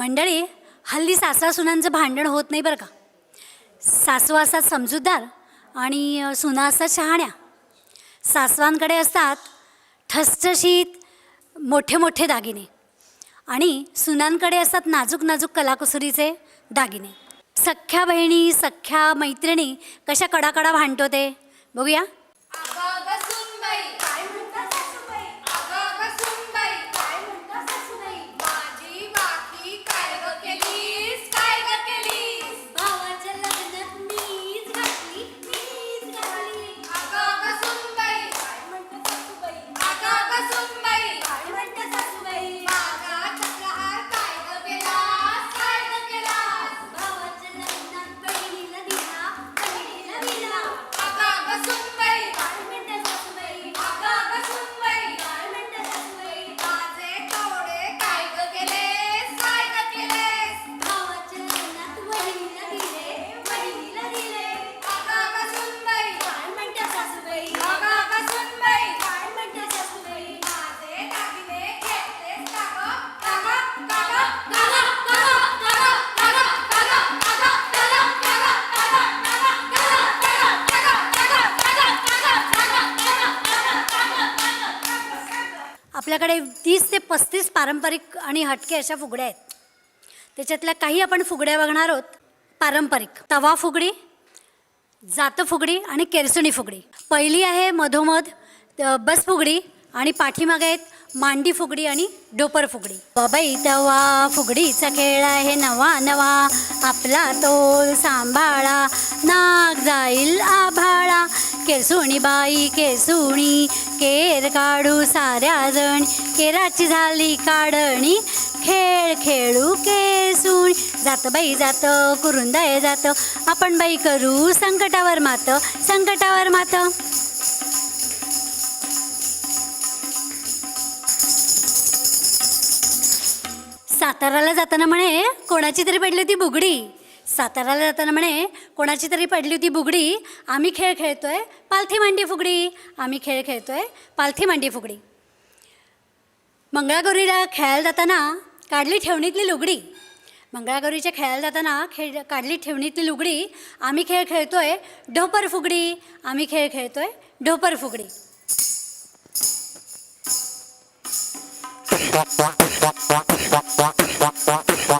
मंडळी हल्ली सासरा सुनांचं भांडण होत नाही बरं का. सासू असतात समजूतदार आणि सुना असतात शहाण्या. सासवांकडे असतात ठसठशीत मोठे मोठे दागिने आणि सुनांकडे असतात नाजूक नाजूक कलाकुसरीचे दागिने. सख्ख्या बहिणी सख्ख्या मैत्रिणी कशा कडाकडा भांडतो ते? बघूया. आपल्याकडे तीस ते पस्तीस पारंपरिक आणि हटके अशा फुगड्या आहेत. त्याच्यातल्या काही आपण फुगड्या बघणार आहोत. पारंपरिक. तवा फुगडी जात फुगडी आणि केरसुणी फुगडी. पहिली आहे मधोमध बस फुगडी आणि पाठीमागे आहेत मांडी फुगडी आणि डोपर फुगडी. बाबाई तवा फुगडीचा खेळ आहे नवा नवा. आपला तोल सांभाळा. नाग जाईल आभाळा. केसुणी बाई केसुणी केर काढू साऱ्या जण. केराची झाली काढणी खेळ खेळू केसुणी जात बाई जात कुरुंदाय जात. आपण बाई करू संकटावर मात. संकटावर मात. साताराला जाताना म्हणे कोणाची तरी पडली होती बुगडी? साताराला जाताना म्हणे कोणाची तरी पडली होती बुगडी आम्ही खेळ खेळतोय पालथी मांडी फुगडी. आम्ही खेळ खेळतोय पालथी मांडी फुगडी. मंगळागौरीला खेळायला जाताना काढली ठेवणीतली लुगडी. मंगळागौरीच्या खेळायला जाताना खेळ काढली ठेवणीतली लुगडी आम्ही खेळ खेळतोय ढोपर फुगडी. आम्ही खेळ खेळतोय ढोपर फुगडी. Fuck, fuck, fuck.